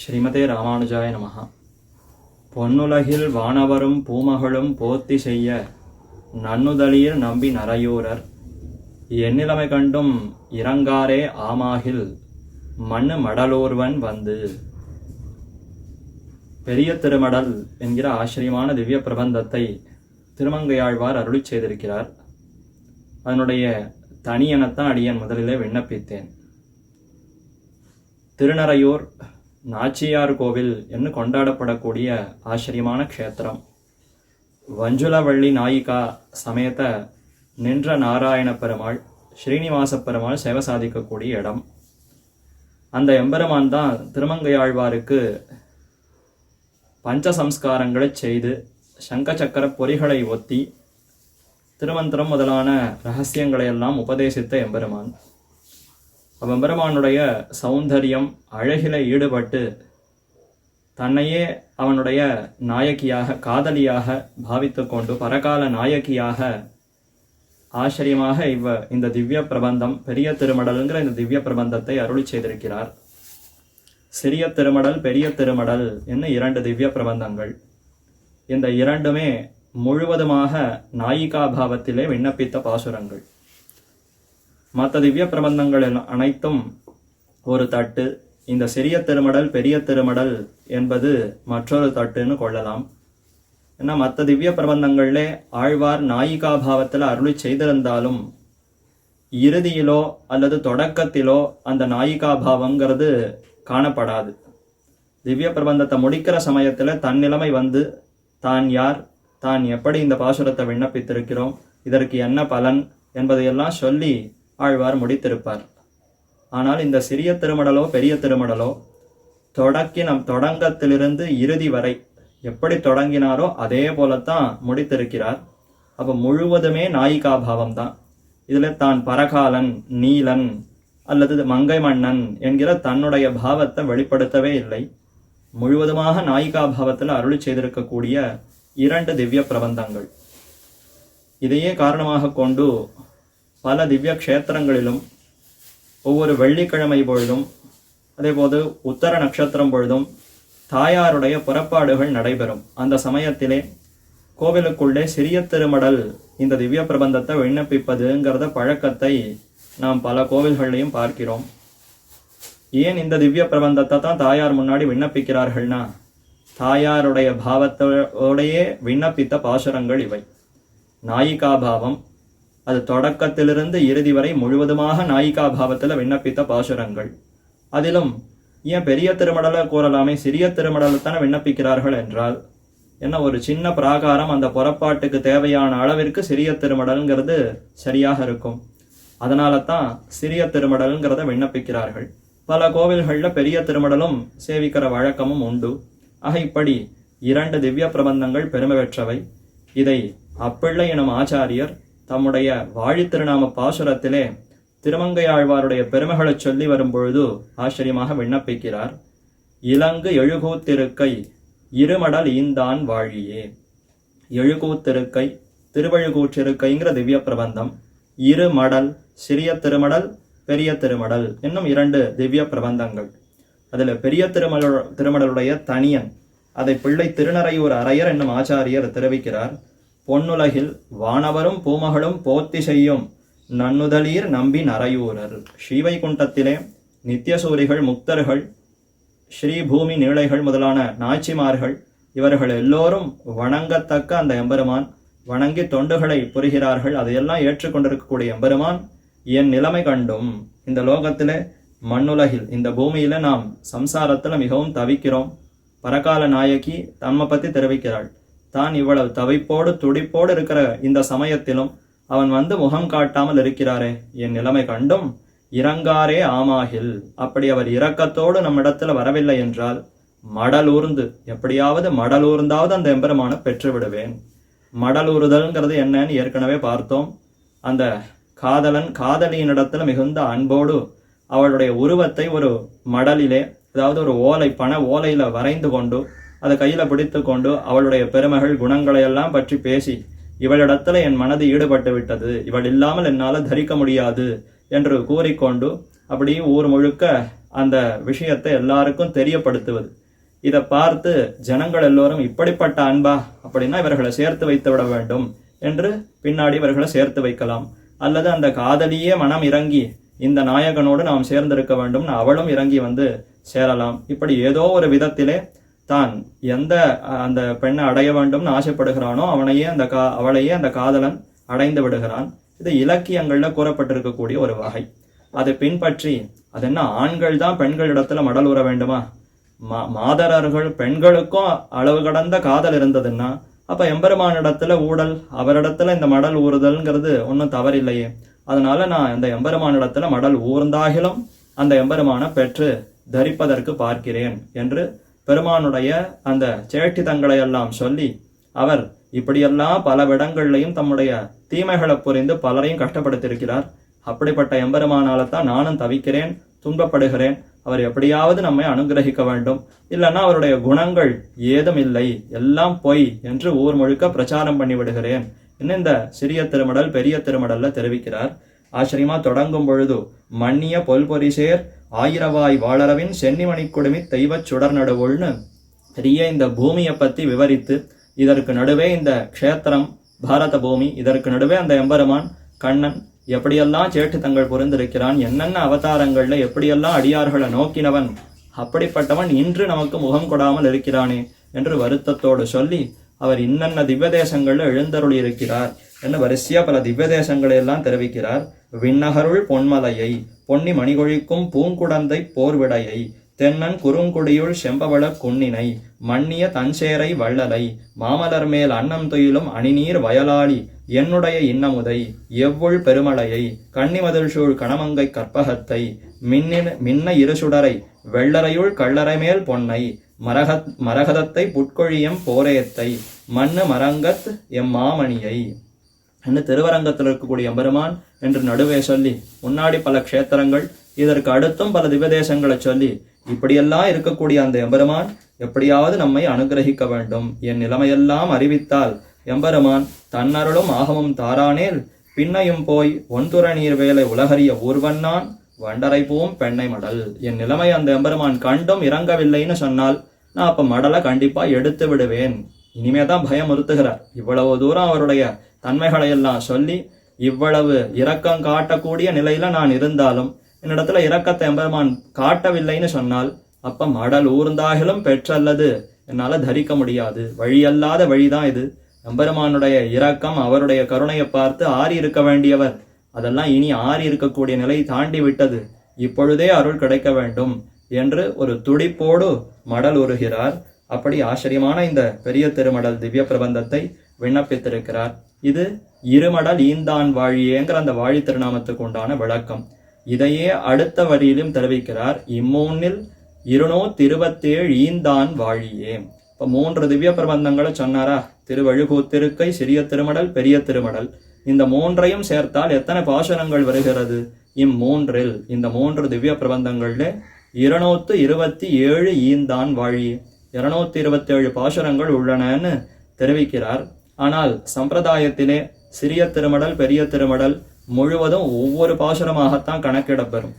ஸ்ரீமதே ராமானுஜாய நமஹா. பொன்னுலகில் வானவரும் பூமகளும் போத்தி செய்ய நன்னுதலியர் நம்பி நரையூரர். எண்ணிலமை கண்டும் இறங்காரே ஆமாகில் மண்ணு மடலூர்வன் வந்து. பெரிய திருமடல் என்கிற ஆச்சரியமான திவ்ய பிரபந்தத்தை திருமங்கையாழ்வார் அருளி செய்திருக்கிறார். அதனுடைய தனியனத்தான் அடியன் முதலிலே விண்ணப்பித்தேன். திருநறையூர் நாச்சியார் கோவில் என்று கொண்டாடப்படக்கூடிய ஆச்சரியமான க்ஷேத்திரம். வஞ்சுலவள்ளி நாயிகா சமேத நின்ற நாராயண பெருமாள் ஸ்ரீனிவாச பெருமாள் சேவை சாதிக்கக்கூடிய இடம். அந்த எம்பெருமான் தான் திருமங்கையாழ்வாருக்கு பஞ்ச சம்ஸ்காரங்களை செய்து சங்க சக்கர பொறிகளை ஒத்தி திருமந்திரம் முதலான ரகசியங்களை எல்லாம் உபதேசித்த எம்பெருமான். அவ்வெம்பெருமானுடைய சௌந்தரியம் அழகில ஈடுபட்டு தன்னையே அவனுடைய நாயகியாக காதலியாக பாவித்து கொண்டு பரகால நாயகியாக ஆச்சரியமாக இவ் இந்த திவ்ய பிரபந்தம் பெரிய திருமடல்ங்கிற இந்த திவ்ய பிரபந்தத்தை அருளி செய்திருக்கிறார். சிறிய திருமடல் பெரிய திருமடல் என்ன இரண்டு திவ்ய பிரபந்தங்கள். இந்த இரண்டுமே முழுவதுமாக நாயிகா பாவத்திலே விண்ணப்பித்த பாசுரங்கள். மற்ற திவ்ய பிரபந்தங்கள் அனைத்தும் ஒரு தட்டு. இந்த சிறிய திருமடல் பெரிய திருமடல் என்பது மற்றொரு தட்டுன்னு கொள்ளலாம். ஏன்னா மற்ற திவ்ய பிரபந்தங்களிலே ஆழ்வார் நாயிகா பாவத்தில் அருளி செய்திருந்தாலும் இறுதியிலோ அல்லது தொடக்கத்திலோ அந்த நாயிகா பாவங்கிறது காணப்படாது. திவ்ய பிரபந்தத்தை முடிக்கிற சமயத்தில் தன் நிலைமை வந்து தான் யார்? தான் எப்படி இந்த பாசுரத்தை விண்ணப்பித்திருக்கிறோம்? இதற்கு என்ன பலன்? என்பதையெல்லாம் சொல்லி ஆழ்வார் முடித்திருப்பார். ஆனால் இந்த சிறிய திருமடலோ பெரிய திருமடலோ தொடக்கி நம் தொடங்கத்திலிருந்து இறுதி வரை எப்படி தொடங்கினாரோ அதே போலத்தான் முடித்திருக்கிறார். அப்போ முழுவதுமே நாயிகா பாவம் தான் இதில் தான் பரகாலன் நீலன் அல்லது மங்கை மன்னன் என்கிற தன்னுடைய பாவத்தை வெளிப்படுத்தவே இல்லை. முழுவதுமாக நாயிகா பாவத்தில் அருளி செய்திருக்கக்கூடிய இரண்டு திவ்ய பிரபந்தங்கள். இதையே காரணமாக கொண்டு பல திவ்ய க்ஷேத்திரங்களிலும் ஒவ்வொரு வெள்ளிக்கிழமை பொழுதும் அதேபோது உத்தர நட்சத்திரம் பொழுதும் தாயாருடைய புறப்பாடுகள் நடைபெறும் அந்த சமயத்திலே கோவிலுக்குள்ளே சிறிய திருமடல் இந்த திவ்ய பிரபந்தத்தை விண்ணப்பிப்பதுங்கிறத பழக்கத்தை நாம் பல கோவில்கள்லையும் பார்க்கிறோம் ஏன் இந்த திவ்ய பிரபந்தத்தை தான் தாயார் முன்னாடி விண்ணப்பிக்கிறார்கள்னா தாயாருடைய பாவத்தோடையே விண்ணப்பித்த பாசுரங்கள் இவை நாயிகா பாவம் அது தொடக்கத்திலிருந்து இறுதி வரை முழுவதுமாக நாயிகா பாவத்தில் விண்ணப்பித்த பாசுரங்கள். அதிலும் ஏன் பெரிய திருமடலை கூறலாமே சிறிய திருமடலைத்தானே விண்ணப்பிக்கிறார்கள்? என்றால் என்ன ஒரு சின்ன பிராகாரம் அந்த புறப்பாட்டுக்கு தேவையான அளவிற்கு சிறிய திருமடல்ங்கிறது சரியாக இருக்கும். அதனால தான் சிறிய திருமடல்ங்கிறத விண்ணப்பிக்கிறார்கள். பல கோவில்களில் பெரிய திருமடலும் சேவிக்கிற வழக்கமும் உண்டு. ஆக இப்படி இரண்டு திவ்ய பிரபந்தங்கள் பெருமை பெற்றவை. இதை அப்பிள்ளை எனும் ஆச்சாரியர் தம்முடைய வாழித்திருநாம பாசுரத்திலே திருமங்கையாழ்வாருடைய பெருமைகளை சொல்லி வரும்பொழுது ஆச்சரியமாக விண்ணப்பிக்கிறார். இலங்கு எழுகூத்திருக்கை இருமடல் ஈந்தான் வாழியே. எழுகூத்திருக்கை திருவழுகூற்றிருக்கைங்கிற திவ்ய பிரபந்தம். இரு மடல் சிறிய திருமடல் பெரிய திருமடல் இன்னும் இரண்டு திவ்ய பிரபந்தங்கள். அதில் பெரிய திருமல திருமடலுடைய தனியன் அதை பிள்ளை திருநறையூர் அரையர் என்னும் ஆச்சாரியர் தெரிவிக்கிறார். பொன்னுலகில் வானவரும் பூமகளும் போத்தி செய்யும் நன்னுதலீர் நம்பி நரையூரர். ஸ்ரீவைகுண்டத்திலே நித்தியசூரிகள் முக்தர்கள் ஸ்ரீபூமி நீளைகள் முதலான நாச்சிமார்கள் இவர்கள் எல்லோரும் வணங்கத்தக்க அந்த எம்பெருமான் வணங்கி தொண்டுகளை புரிகிறார்கள். அதையெல்லாம் ஏற்றுக்கொண்டிருக்கக்கூடிய எம்பெருமான் என் நிலைமை கண்டும். இந்த லோகத்திலே மண்ணுலகில் இந்த பூமியில நாம் சம்சாரத்தில் மிகவும் தவிக்கிறோம். பரகால நாயகி தம்மை பற்றி தெரிவிக்கிறாள். தான் இவ்வளவு தவிப்போடு துடிப்போடு இருக்கிற இந்த சமயத்திலும் அவன் வந்து முகம் காட்டாமல் இருக்கிறாரே. என் நிலைமை கண்டும் இறங்காரே ஆமாகில். அப்படி அவர் இரக்கத்தோடு நம்மிடத்துல வரவில்லை என்றால் மடலூர்ந்து எப்படியாவது மடலூர்ந்தாவது அந்த எம்பெருமான பெற்று விடுவேன் மடலூறுதல்ங்கிறது என்னன்னு ஏற்கனவே பார்த்தோம். அந்த காதலன் காதலியினிடத்துல மிகுந்த அன்போடு அவளுடைய உருவத்தை ஒரு மடலிலே அதாவது ஒரு ஓலை பண ஓலையில வரைந்து கொண்டு அதை கையில பிடித்து கொண்டு அவளுடைய பெருமைகள் குணங்களை எல்லாம் பற்றி பேசி இவளிடத்துல என் மனது ஈடுபட்டு விட்டது. இவள் இல்லாமல் என்னால் தரிக்க முடியாது என்று கூறிக்கொண்டு அப்படியே ஊர் முழுக்க அந்த விஷயத்தை எல்லாருக்கும் தெரியப்படுத்துவது. இதை பார்த்து ஜனங்கள் எல்லோரும் இப்படிப்பட்ட அன்பா? அப்படின்னா இவர்களை சேர்த்து வைத்து விட வேண்டும் என்று பின்னாடி இவர்களை சேர்த்து வைக்கலாம். அல்லது அந்த காதலியே மனம் இறங்கி இந்த நாயகனோடு நாம் சேர்ந்திருக்க வேண்டும். அவளும் இறங்கி வந்து சேரலாம். இப்படி ஏதோ ஒரு விதத்திலே தான் எந்த அந்த பெண்ணை அடைய வேண்டும்னு ஆசைப்படுகிறானோ அவனையே அந்த கா அவளையே அந்த காதலன் அடைந்து விடுகிறான். இது இலக்கியங்கள்ல கூறப்பட்டிருக்கக்கூடிய ஒரு வகை. அதை பின்பற்றி அது என்ன ஆண்கள் தான் பெண்களிடத்துல மடல் உற வேண்டுமா? மா மாதரர்கள் பெண்களுக்கும் அளவு கடந்த காதல் இருந்ததுன்னா அப்ப எம்பெருமானிடத்துல ஊடல் அவரிடத்துல இந்த மடல் ஊறுதல்ங்கிறது ஒன்றும் தவறில்லையே. அதனால நான் இந்த எம்பெருமானிடத்துல மடல் ஊர்ந்தாகிலும் அந்த எம்பெருமானை பெற்று தரிப்பதற்கு பார்க்கிறேன் என்று பெருமானுடைய அந்த சேட்டிதங்களை எல்லாம் சொல்லி அவர் இப்படியெல்லாம் பல விடங்கள்லையும் தம்முடைய தீமைகளை புரிந்து பலரையும் கஷ்டப்படுத்தியிருக்கிறார். அப்படிப்பட்ட எம்பெருமானால தான் நானும் தவிக்கிறேன் துன்பப்படுகிறேன். அவர் எப்படியாவது நம்மை அனுகிரகிக்க வேண்டும். இல்லைன்னா அவருடைய குணங்கள் ஏதும் இல்லை. எல்லாம் பொய் என்று ஊர் முழுக்க பிரச்சாரம் பண்ணி விடுகிறேன் இன்னும் இந்த சிறிய திருமடல் பெரிய திருமடல்ல தெரிவிக்கிறார். ஆச்சரியமா தொடங்கும் பொழுது மன்னிய பொல்பொரிசேர் ஆயிரவாய் வாழறவின் சென்னிமணி குடுமி தெய்வச் சுடர் நடுவுள்னு பெரிய இந்த பூமியை பற்றி விவரித்து இதற்கு நடுவே இந்த க்ஷேத்திரம் பாரத பூமி இதற்கு நடுவே அந்த எம்பெருமான் கண்ணன் எப்படியெல்லாம் சேட்டு தங்கள் புரிந்திருக்கிறான் என்னென்ன அவதாரங்கள்ல எப்படியெல்லாம் அடியார்களை நோக்கினவன் அப்படிப்பட்டவன் இன்று நமக்கு முகம் கொடாமல் இருக்கிறானே என்று வருத்தத்தோடு சொல்லி அவர் இன்னென்ன திவ்ய தேசங்களில் எழுந்தருளி இருக்கிறார் என்று வரிசையா பல திவ்ய தேசங்களை எல்லாம் தெரிவிக்கிறார். விண்ணகருள் பொன்மலையை பொன்னி மணிகொழிக்கும் பூங்குடந்தை போர்விடையை தென்னன் குறுங்குடியுள் செம்பவள குன்னினை மன்னிய தஞ்சேரை வள்ளலை மாமலர் மேல் அன்னம் துயிலும் அணிநீர் வயலாளி என்னுடைய இன்னமுதை எவ்வுள் பெருமலையை கன்னிமதில் சூழ் கணமங்கை கற்பகத்தை மின்னின மின்ன இருசுடரை வெள்ளரையுள் கள்ளரை மேல் பொன்னை மரகத் மரகதத்தை புட்கொழியம் போரேத்தை மண்ணு மரங்கத் எம் மாமணியை என்ன திருவரங்கத்தில் இருக்கக்கூடிய எம்பெருமான் என்று நடுவே சொல்லி முன்னாடி பல க்ஷேத்திரங்கள் இதற்கு அடுத்தும் பல திவதேசங்களை சொல்லி இப்படியெல்லாம் இருக்கக்கூடிய அந்த எம்பெருமான் எப்படியாவது நம்மை அனுகிரகிக்க வேண்டும். என் நிலைமையெல்லாம் அறிவித்தால் எம்பெருமான் தன்னருளும் ஆகமும் தாரானேல் பின்னையும் போய் ஒன்துற நீர் வேலை உலகறிய ஊர்வன்னான் வண்டரை பூவும் பெண்ணை மடல். என் நிலைமை அந்த எம்பெருமான் கண்டும் இறங்கவில்லைன்னு சொன்னால் நான் அப்ப மடலை கண்டிப்பா எடுத்து விடுவேன். இனிமே தான் பயமுறுத்துகிறார். இவ்வளவு தூரம் அவருடைய தன்மைகளை எல்லாம் சொல்லி இவ்வளவு இரக்கம் காட்டக்கூடிய நிலையில நான் இருந்தாலும் என்னிடத்துல இரக்கத்தை எம்பெருமான் காட்டவில்லைன்னு சொன்னால் அப்ப மடல் ஊர்ந்தாகிலும் பெற்றல்லது. என்னால தரிக்க முடியாது. வழியல்லாத வழிதான் இது. எம்பெருமானுடைய இரக்கம் அவருடைய கருணையை பார்த்து ஆறி இருக்க வேண்டியவர். அதெல்லாம் இனி ஆறி இருக்கக்கூடிய நிலை தாண்டி விட்டது. இப்பொழுதே அருள் கிடைக்க வேண்டும் என்று ஒரு துடிப்போடு மடல் உருகிறார் அப்படி ஆச்சரியமான இந்த பெரிய திருமடல் திவ்ய பிரபந்தத்தை விண்ணப்பித்திருக்கிறார். இது இருமடல் ஈந்தான் வாழியேங்கிற அந்த வாழி திருநாமத்துக்கு உண்டான விளக்கம். இதையே அடுத்த வரியிலும் தெரிவிக்கிறார். இம்மூன்னில் இருநூத்தி இருபத்தேழு ஈந்தான் வாழியே. இப்போ மூன்று திவ்ய பிரபந்தங்களை சொன்னாரா? திருவழுகூத்திருக்கை சிறிய திருமடல் பெரிய திருமடல். இந்த மூன்றையும் சேர்த்தால் எத்தனை பாசுரங்கள் வருகிறது? இம்மூன்றில் இந்த மூன்று திவ்ய பிரபந்தங்கள்ல இருநூத்து இருபத்தி ஏழு ஈந்தான் வாழி இருநூத்தி இருபத்தி ஏழு பாசுரங்கள் உள்ளனன்னு தெரிவிக்கிறார். ஆனால் சம்பிரதாயத்திலே சிறிய திருமடல் பெரிய திருமடல் முழுவதும் ஒவ்வொரு பாசுரமாகத்தான் கணக்கிடப்பெறும்.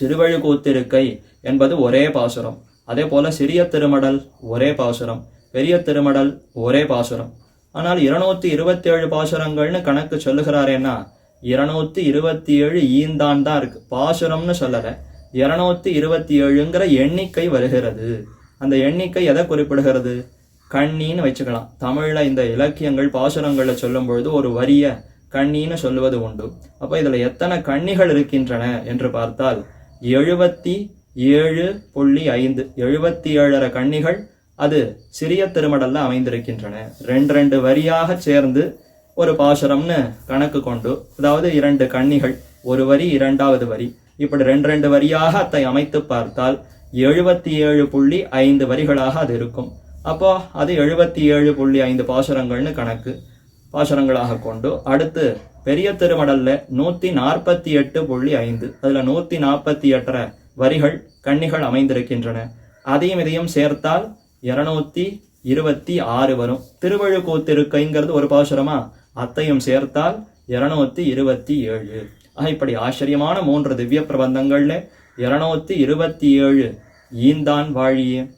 திருவழுக்கூத்திருக்கை என்பது ஒரே பாசுரம். அதே போல சிறிய திருமடல் ஒரே பாசுரம். பெரிய திருமடல் ஒரே பாசுரம். ஆனால் இருநூத்தி இருபத்தி ஏழு பாசுரங்கள்னு கணக்கு சொல்லுகிறாரேன்னா இருநூத்தி இருபத்தி ஏழு ஈந்தான் தான் இருக்கு. பாசுரம்னு சொல்லலை. இருநூத்தி இருபத்தி ஏழுங்கிற எண்ணிக்கை வருகிறது. அந்த எண்ணிக்கை எதை குறிப்பிடுகிறது? கண்ணின்னு வச்சுக்கலாம். தமிழில் இந்த இலக்கியங்கள் பாசுரங்களில் சொல்லும் பொழுது ஒரு வரிய கண்ணின்னு சொல்லுவது உண்டு. அப்போ இதில் எத்தனை கண்ணிகள் இருக்கின்றன என்று பார்த்தால் எழுபத்தி ஏழு புள்ளி ஐந்து எழுபத்தி ஏழரை கண்ணிகள் அது சிறிய திருமடல்ல அமைந்திருக்கின்றன. ரெண்டு ரெண்டு வரியாக சேர்ந்து ஒரு பாசுரம்னு கணக்கு கொண்டு அதாவது இரண்டு கண்ணிகள் ஒரு வரி இரண்டாவது வரி. இப்படி ரெண்டு ரெண்டு வரியாக அதை அமைத்து பார்த்தால் எழுபத்தி ஏழு புள்ளி ஐந்து வரிகளாக அது இருக்கும். அப்போ அது எழுபத்தி ஏழு புள்ளி ஐந்து பாசுரங்கள்னு கணக்கு பாசுரங்களாக கொண்டு அடுத்து பெரிய திருமடல்ல நூத்தி நாற்பத்தி எட்டு புள்ளி ஐந்து. அதுல நூத்தி நாற்பத்தி எட்டரை வரிகள் கன்னிகள் அமைந்திருக்கின்றன. அதையும் இதையும் சேர்த்தால் இருநூத்தி இருபத்தி ஆறு வரும். திருவழுக்கூத்திருக்கைங்கிறது ஒரு பாசுரமா? அத்தையும் சேர்த்தால் இருநூத்தி இருபத்தி ஏழு. ஆக இப்படி ஆச்சரியமான மூன்று திவ்ய பிரபந்தங்கள்ல இருநூத்தி இருபத்தி ஏழு. ஈந்தான் வாழியே.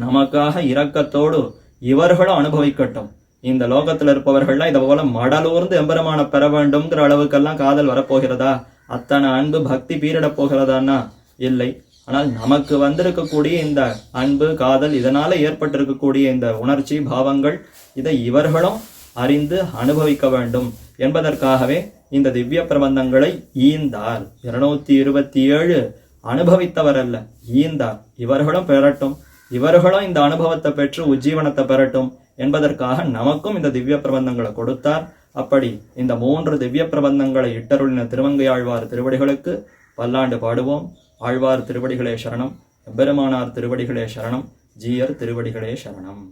நமக்காக இரக்கத்தோடு இவர்களும் அனுபவிக்கட்டும். இந்த லோகத்தில் இருப்பவர்கள்லாம் இதை போல மடலூர்ந்து எம்பெருமான பெற வேண்டும்ங்கிற அளவுக்கெல்லாம் காதல் வரப்போகிறதா? அத்தனை அன்பு பக்தி பீரிடப் போகிறதான்னா? இல்லை. ஆனால் நமக்கு வந்திருக்கக்கூடிய இந்த அன்பு காதல் இதனால ஏற்பட்டிருக்கக்கூடிய இந்த உணர்ச்சி பாவங்கள் இதை இவர்களும் அறிந்து அனுபவிக்க வேண்டும். என்பதற்காகவே இந்த திவ்ய பிரபந்தங்களை ஈந்தார். இருநூத்தி இருபத்தி ஏழு அனுபவித்தவர் அல்ல ஈந்தார். இவர்களும் பெறட்டும். இவர்களும் இந்த அனுபவத்தை பெற்று உஜ்ஜீவனத்தை பெறட்டும் என்பதற்காக நமக்கும் இந்த திவ்ய பிரபந்தங்களை கொடுத்தார். அப்படி இந்த மூன்று திவ்ய பிரபந்தங்களை இட்டருளின திருமங்கையாழ்வார் திருவடிகளுக்கு பல்லாண்டு பாடுவோம். ஆழ்வார் திருவடிகளே சரணம். எம்பெருமானார் திருவடிகளே சரணம். ஜீயர் திருவடிகளே சரணம்.